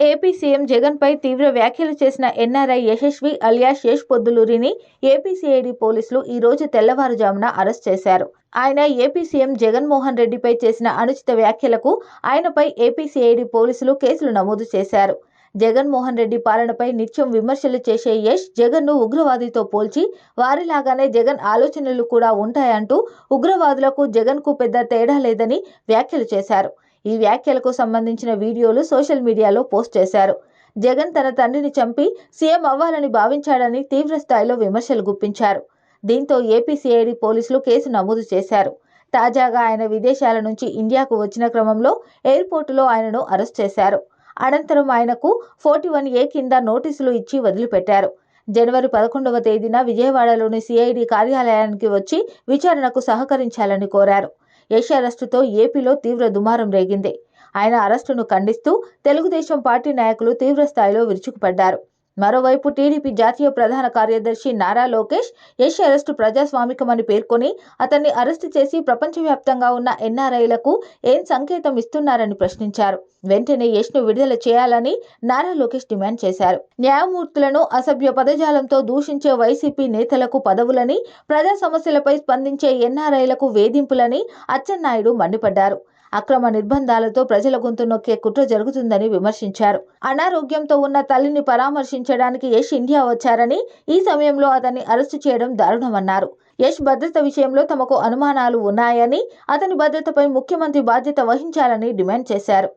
AP CM జగన్పై తీవ్ర వ్యాఖ్యలు చేసిన ఎన్ఆర్ఐ యశస్వి అలియాస్ యష్ పొద్దులూరిని ఏపీసీఐడి పోలీసులు ఈ రోజు తెల్లవారుజామున అరెస్ట్ చేశారు. ఆయన ఏపీ సీఎం జగన్మోహన్ రెడ్డిపై చేసిన అనుచిత వ్యాఖ్యలకు ఆయనపై ఏపీసీఐడి పోలీసులు కేసులు నమోదు చేశారు. జగన్మోహన్ రెడ్డి పాలనపై నిత్యం విమర్శలు చేసే యష్ జగన్ను ఉగ్రవాదితో పోల్చి వారిలాగానే జగన్ ఆలోచనలు కూడా ఉంటాయంటూ ఉగ్రవాదులకు జగన్కు పెద్ద తేడా లేదని వ్యాఖ్యలు చేశారు. ఈ వ్యాఖ్యలకు సంబంధించిన వీడియోలు సోషల్ మీడియాలో పోస్ట్ చేశారు. జగన్ తన తండ్రిని చంపి సీఎం అవ్వాలని భావించాడని తీవ్రస్థాయిలో విమర్శలు గుప్పించారు. దీంతో ఏపీ సిఐడి పోలీసులు కేసు నమోదు చేశారు. తాజాగా ఆయన విదేశాల నుంచి ఇండియాకు వచ్చిన క్రమంలో ఎయిర్పోర్టులో ఆయనను అరెస్ట్ చేశారు. అనంతరం ఆయనకు ఫోర్టీ వన్ ఏ కింద నోటీసులు ఇచ్చి వదిలిపెట్టారు. జనవరి పదకొండవ తేదీన విజయవాడలోని సిఐడి కార్యాలయానికి వచ్చి విచారణకు సహకరించాలని కోరారు. యష్ అరెస్టుతో ఏపీలో తీవ్ర దుమారం రేగింది. ఆయన అరెస్టును ఖండిస్తూ తెలుగుదేశం పార్టీ నాయకులు తీవ్రస్థాయిలో విరుచుకుపడ్డారు. మరోవైపు టీడీపీ జాతీయ ప్రధాన కార్యదర్శి నారా లోకేష్ యష్ అరెస్టు ప్రజాస్వామికమని పేర్కొని అతన్ని అరెస్టు చేసి ప్రపంచవ్యాప్తంగా ఉన్న ఎన్ఆర్ఐలకు ఏం సంకేతం ఇస్తున్నారని ప్రశ్నించారు. వెంటనే యష్ను విడుదల చేయాలని నారా లోకేష్ డిమాండ్ చేశారు. న్యాయమూర్తులను అసభ్య పదజాలంతో దూషించే వైసీపీ నేతలకు పదవులని ప్రజా సమస్యలపై స్పందించే ఎన్ఆర్ఐలకు వేధింపులని అచ్చెన్నాయుడు మండిపడ్డారు. అక్రమ నిర్బంధాలతో ప్రజల గొంతు నొక్కే కుట్ర జరుగుతుందని విమర్శించారు. అనారోగ్యంతో ఉన్న తల్లిని పరామర్శించడానికి యష్ ఇండియా వచ్చారని ఈ సమయంలో అతన్ని అరెస్టు చేయడం దారుణమన్నారు. యష్ భద్రత విషయంలో తమకు అనుమానాలు ఉన్నాయని అతని భద్రతపై ముఖ్యమంత్రి బాధ్యత వహించాలని డిమాండ్ చేశారు.